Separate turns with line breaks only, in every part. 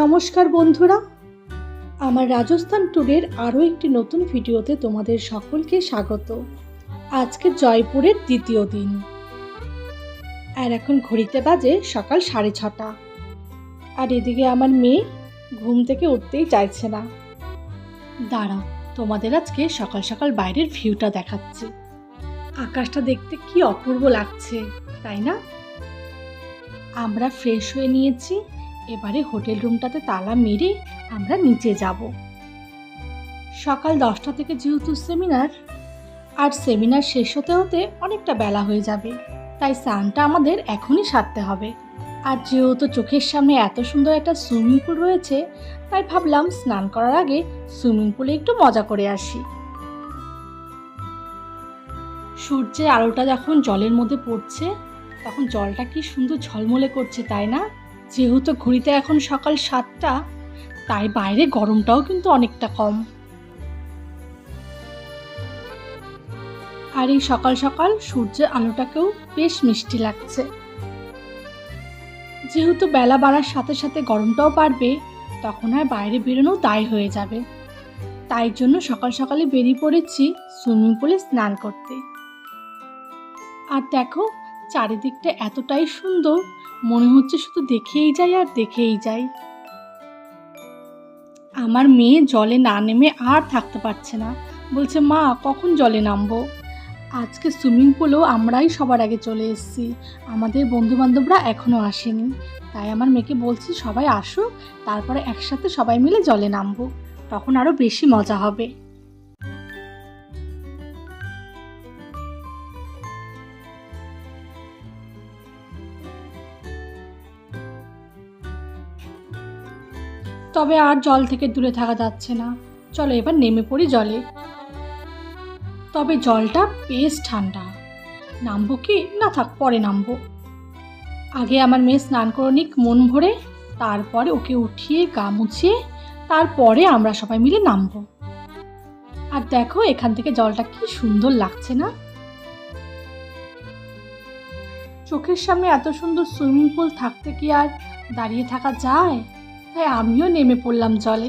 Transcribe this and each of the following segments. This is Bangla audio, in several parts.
নমস্কার বন্ধুরা। আমার রাজস্থান ট্যুরের আরও একটি নতুন ভিডিওতে তোমাদের সকলকে স্বাগত। আজকে জয়পুরের দ্বিতীয় দিন। আর এখন ঘড়িতে বাজে সকাল সাড়ে ছটা। আর এদিকে আমার মেয়ে ঘুম থেকে উঠতেই চাইছে না। দাঁড়াও তোমাদের আজকে সকাল সকাল বাইরের ভিউটা দেখাচ্ছি। আকাশটা দেখতে কি অপূর্ব লাগছে, তাই না? আমরা ফ্রেশ হয়ে নিয়েছি। এবারে হোটেল রুমটাতে তালা মেরে আমরা নিচে যাব। সকাল দশটা থেকে যেহেতু সেমিনার, আর সেমিনার শেষ হতে হতে অনেকটা বেলা হয়ে যাবে, তাই স্নানটা আমাদের এখনই সারতে হবে। আর যেহেতু চোখের সামনে এত সুন্দর একটা সুইমিং পুল রয়েছে, তাই ভাবলাম স্নান করার আগে সুইমিং পুলে একটু মজা করে আসি। সূর্যের আলোটা যখন জলের মধ্যে পড়ছে, তখন জলটা কি সুন্দর ঝলমলে করছে, তাই না? যেহেতু ঘড়িতে এখন সকাল সাতটা, তাই বাইরে গরমটাও কিন্তু অনেকটা কম। আর এই সকাল সকাল সূর্যের আলোটাকেও বেশ মিষ্টি লাগছে। যেহেতু বেলা বাড়ার সাথে সাথে গরমটাও বাড়বে, তখন আর বাইরে বেরোনো দায় হয়ে যাবে। তাই জন্য সকাল সকালে বেরিয়ে পড়েছি সুইমিং পুলে স্নান করতে। আর দেখো, চারিদিকটা এতটাই সুন্দর মনে হচ্ছে শুধু দেখেই যাই আর দেখেই যাই। আমার মেয়ে জলে না নেমে আর থাকতে পারছে না। বলছে, মা, কখন জলে নামবো? আজকে সুইমিং পুলেও আমরাই সবার আগে চলে এসেছি। আমাদের বন্ধু বান্ধবরা এখনও আসেনি। তাই আমার মেয়েকে বলছি সবাই আসুক, তারপরে একসাথে সবাই মিলে জলে নামবো। তখন আরও বেশি মজা হবে। তবে আর জল থেকে দূরে থাকা যাচ্ছে না। চলো এবার নেমে পড়ি জলে। তবে জলটা বেশ ঠান্ডা। নামবো কি? না থাক, পরে নামবো। আগে আমার মেয়ে স্নান করে নিক, মন ভরে, তারপরে ওকে উঠিয়ে গা মুছিয়ে, তারপরে আমরা সবাই মিলে নামবো। আর দেখো, এখান থেকে জলটা কি সুন্দর লাগছে না? চোখের সামনে এত সুন্দর সুইমিং পুল থাকতে কি আর দাঁড়িয়ে থাকা যায়? তাই আমিও নেমে পড়লাম জলে।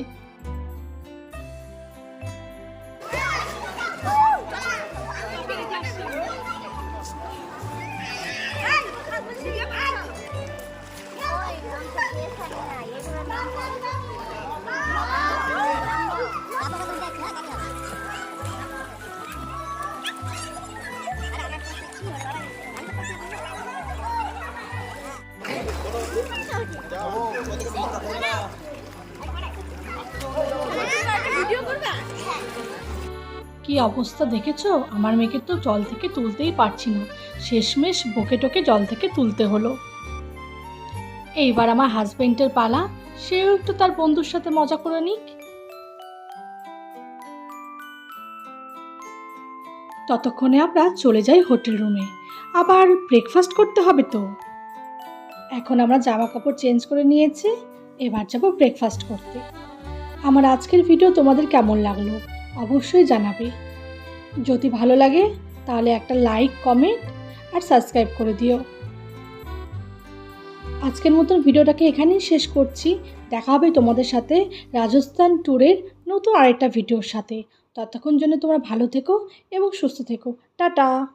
কি অবস্থা দেখেছ? আমার মেয়েকে তো জল থেকে তুলতেই পারছি না। শেষমেশ বকে টোকে জল থেকে তুলতে হলো। এইবার আমার হাজবেন্ডের পালা। সেও একটু তার বন্ধুর সাথে মজা করে নিক। ততক্ষণে আমরা চলে যাই হোটেল রুমে। আবার ব্রেকফাস্ট করতে হবে তো। এখন আমরা জামা কাপড় চেঞ্জ করে নিয়েছি। এবার যাব ব্রেকফাস্ট করতে। আমার আজকের ভিডিও তোমাদের কেমন লাগল? অবশ্যই জানাবে। যদি ভালো লাগে, তাহলে একটা লাইক কমেন্ট আর সাবস্ক্রাইব করে দিও। আজকের মতন ভিডিওটাকে এখানেই শেষ করছি। দেখা হবে তোমাদের সাথে রাজস্থান ট্যুরের নতুন আরেকটা ভিডিওর সাথে। ততক্ষণ জন্য তোমরা ভালো থেকো এবং সুস্থ থেকো। টাটা!